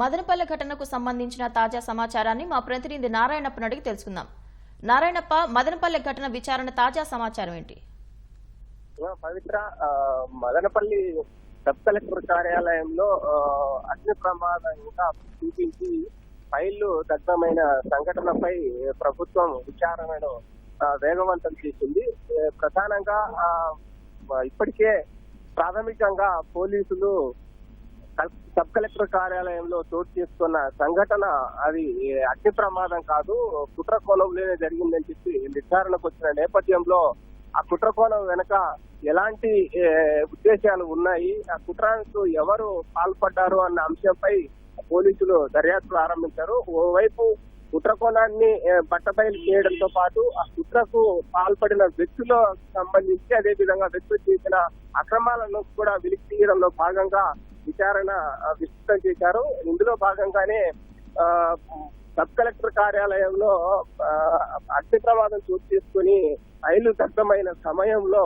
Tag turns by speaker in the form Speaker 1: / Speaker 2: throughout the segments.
Speaker 1: మదనపల్లె ఘటనకు సంబంధించిన తాజా సమాచారాన్ని మా ప్రతినిధి నారాయణప్పని అడిగి తెలుసుకుందాం. నారాయణప్ప మదనపల్లె ఘటన విచారణ తాజా సమాచారం ఏంటి?
Speaker 2: పవిత్ర మదనపల్లి సబ్ కలెక్టర్ కార్యాలయంలో అగ్ని ప్రమాదంగా చూపించి ఫైళ్ళు దగ్ధమైన సంఘటనపై ప్రభుత్వం విచారణను వేగవంతం చేసింది. ప్రధానంగా ఇప్పటికే ప్రాథమికంగా పోలీసులు సబ్ కలెక్టర్ కార్యాలయంలో చోటు చేసుకున్న సంఘటన అది అగ్ని ప్రమాదం కాదు. కుట్ర కోణంలోనే జరిగిందని చెప్పి నిర్ధారణకు వచ్చిన నేపథ్యంలో ఆ కుట్ర కోణం వెనక ఎలాంటి ఉద్దేశాలు ఉన్నాయి? ఆ కుట్రానికి ఎవరు పాల్పడ్డారు అన్న అంశంపై పోలీసులు దర్యాప్తు ప్రారంభించారు. ఓవైపు కుట్రకోణాన్ని బట్టబయలు చేయడంతో పాటు ఆ కుట్రకు పాల్పడిన వ్యక్తులకు సంబంధించి అదే విధంగా వ్యక్తులు చేసిన అక్రమాలను కూడా వెలికి తీయడంలో భాగంగా విచారణ విస్తృతం చేశారు. ఇందులో భాగంగానే సబ్ కలెక్టర్ కార్యాలయంలో అగ్ని ప్రమాదం చోటు చేసుకుని ఫైళ్ళు దగ్ధమైన సమయంలో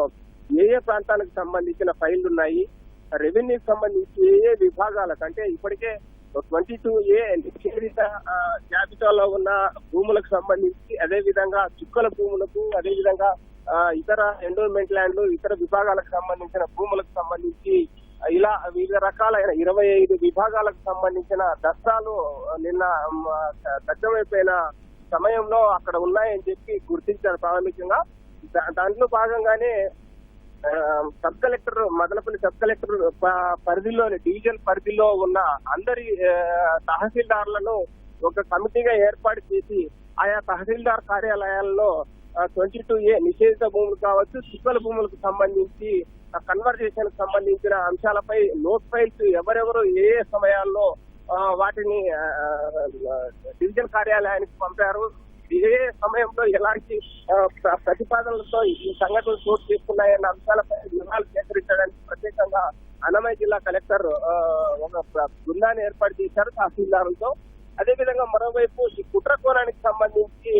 Speaker 2: ఏ ఏ ప్రాంతాలకు సంబంధించిన ఫైళ్ళు ఉన్నాయి రెవెన్యూకి సంబంధించి ఏ ఏ విభాగాలకు అంటే ఇప్పటికే ట్వంటీ టూ ఏ నిషేధిత జాబితాలో ఉన్న భూములకు సంబంధించి అదే విధంగా చుక్కల భూములకు అదే విధంగా ఇతర ఎండోల్మెంట్ ల్యాండ్లు ఇతర విభాగాలకు సంబంధించిన భూములకు సంబంధించి ఇలా వివిధ రకాలైన ఇరవై ఐదు విభాగాలకు సంబంధించిన దస్తాలు నిన్న మ, దగ్ధమైపోయిన సమయంలో అక్కడ ఉన్నాయని చెప్పి గుర్తించారు ప్రాథమికంగా. దా- దాంట్లో భాగంగానే sub collector Madanapalle sub collector పరిధిలోని డివిజన్ పరిధిలో ఉన్న అందరి తహసీల్దారులను తహసీల్దార్లను ఒక కమిటీగా ఏర్పాటు చేసి ఆయా తహసీల్దార్ కార్యాలయాల్లో ట్వంటీ టూ ఏ నిషేధిత భూములు కావచ్చు చుక్కల భూములకు సంబంధించి కన్వర్జేషన్ సంబంధించిన అంశాలపై నోట్ ఫైల్స్ ఎవరెవరు ఏ ఏ సమయాల్లో వాటిని డివిజన్ కార్యాలయానికి పంపారు ఏ సమయంలో ఎలాంటి ప్రతిపాదనలతో ఈ సంఘటనలు చోటు చేసుకున్నాయన్న అంశాలపై వివరాలు సేకరించడానికి ప్రత్యేకంగా అన్నమయ్య జిల్లా కలెక్టర్ ఒక బృందాన్ని ఏర్పాటు చేశారు తహసీల్దారులతో. అదేవిధంగా మరోవైపు ఈ కుట్ర కోణానికి సంబంధించి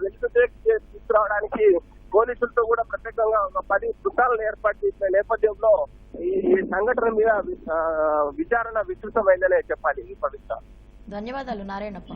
Speaker 2: వెలుగు తీసుకురావడానికి పోలీసులతో కూడా ప్రత్యేకంగా ఒక పది బృందాలను ఏర్పాటు చేసిన నేపథ్యంలో ఈ సంఘటన మీద విచారణ విస్తృతమైందనే చెప్పాలి ఈ పవిత్ర.
Speaker 1: ధన్యవాదాలు నారాయణప్ప.